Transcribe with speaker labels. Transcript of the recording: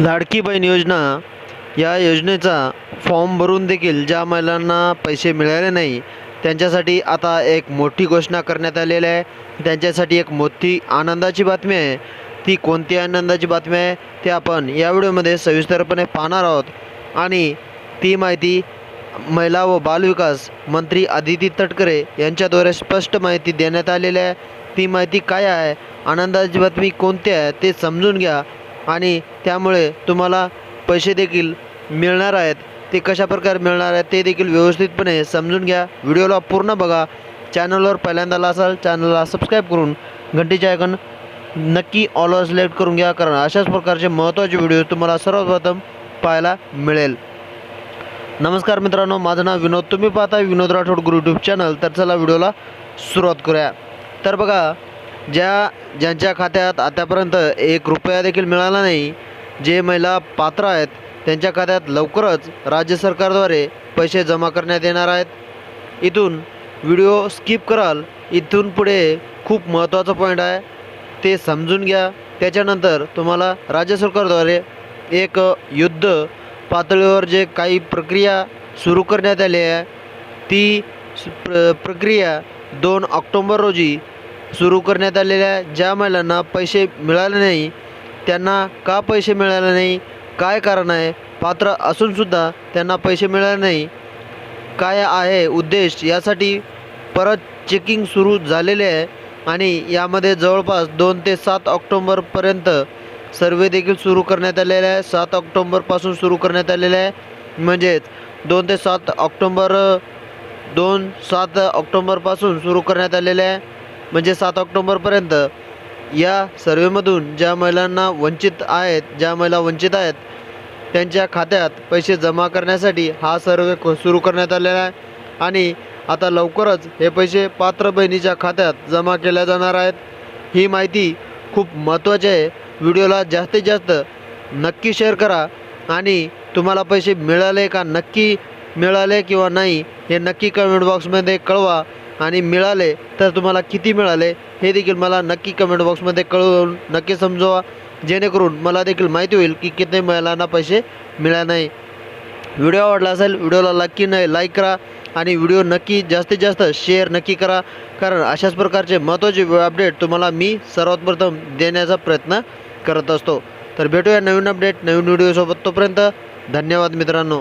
Speaker 1: लाडकी बहीण योजना या योजनेचा फॉर्म भरून देखील ज्या महिलांना पैसे मिळाले नाही त्यांच्यासाठी आता एक मोठी घोषणा करण्यात आलेली आहे. त्यांच्यासाठी एक मोठी आनंदाची बातमी आहे. ती कोणती आनंदाची बातमी आहे ते आपण या व्हिडिओमध्ये सविस्तरपणे पाहणार आहोत. आणि ती माहिती महिला व बालविकास मंत्री आदिती तटकरे यांच्याद्वारे स्पष्ट माहिती देण्यात आलेली आहे. ती माहिती काय आहे आनंदाची बातमी कोणती आहे ते समजून घ्या. आणि त्यामुळे तुम्हाला पैसे देखील मिळणार आहेत. ते कशा प्रकारे मिळणार आहेत ते देखील व्यवस्थितपणे समजून घ्या. व्हिडिओला पूर्ण बघा. चॅनलवर पहिल्यांदा असाल चॅनलला सबस्क्राईब करून घंटीच्या आयकन नक्की ऑलवर सिलेक्ट करून घ्या. कारण अशाच प्रकारचे महत्त्वाचे व्हिडिओ तुम्हाला सर्वप्रथम पाहायला मिळेल. नमस्कार मित्रांनो माझं नाव विनोद. तुम्ही पाहता विनोद राठोड गुरु यूट्यूब चॅनल तर चला व्हिडिओला सुरुवात करूया. तर बघा ज्या ज्यांच्या खात्यात आतापर्यंत एक रुपया देखील मिळाला नाही जे महिला पात्र आहेत त्यांच्या खात्यात लवकरच राज्य सरकारद्वारे पैसे जमा करण्यात येणार आहेत. इथून व्हिडिओ स्किप कराल इथून पुढे खूप महत्त्वाचा पॉईंट आहे. ते समजून घ्या. त्याच्यानंतर तुम्हाला राज्य सरकारद्वारे एक युद्ध पातळीवर जे काही प्रक्रिया सुरू करण्यात आली आहे ती प्र प्रक्रिया दोन ऑक्टोंबर रोजी सुरू करण्यात आलेल्या आहे ज्या महिलांना पैसे मिळाले नाही त्यांना का पैसे मिळाले नाही काय कारण आहे पात्र असूनसुद्धा त्यांना पैसे मिळाले नाही. काय आहे उद्देश? यासाठी परत चेकिंग सुरू झालेले आहे आणि यामध्ये जवळपास दोन ते सात ऑक्टोंबरपर्यंत सर्वे देखील सुरू करण्यात आलेले आहे. सात ऑक्टोंबरपासून सुरू करण्यात आलेले आहे. म्हणजेच दोन ते सात ऑक्टोंबर दोन सात ऑक्टोंबरपासून सुरू करण्यात आलेले आहे. म्हणजे सात ऑक्टोंबरपर्यंत या सर्वेमधून ज्या महिलांना वंचित आहेत ज्या महिला वंचित आहेत त्यांच्या खात्यात पैसे जमा करण्यासाठी हा सर्वे क- सुरू करण्यात आलेला आहे. आणि आता लवकरच हे पैसे पात्र बहिणीच्या खात्यात जमा केल्या जाणार आहेत. ही माहिती खूप महत्त्वाची आहे. व्हिडिओला जास्तीत जास्त नक्की शेअर करा. आणि तुम्हाला पैसे मिळाले का नक्की मिळाले किंवा नाही हे नक्की कमेंट बॉक्समध्ये कळवा. आणि मिळाले तर तुम्हाला किती मिळाले हे देखील मला नक्की कमेंट बॉक्समध्ये कळवून नक्की समजवा. जेणेकरून मला देखील माहिती होईल की किती महिलांना पैसे मिळाले नाही. व्हिडिओ आवडला असेल व्हिडिओला नक्की नाही लाईक करा आणि व्हिडिओ नक्की जास्तीत जास्त शेअर नक्की करा. कारण अशाच प्रकारचे महत्त्वाचे अपडेट तुम्हाला मी सर्वात प्रथम देण्याचा प्रयत्न करत असतो. तर भेटूया नवीन अपडेट नवीन व्हिडिओसोबत तोपर्यंत धन्यवाद मित्रांनो.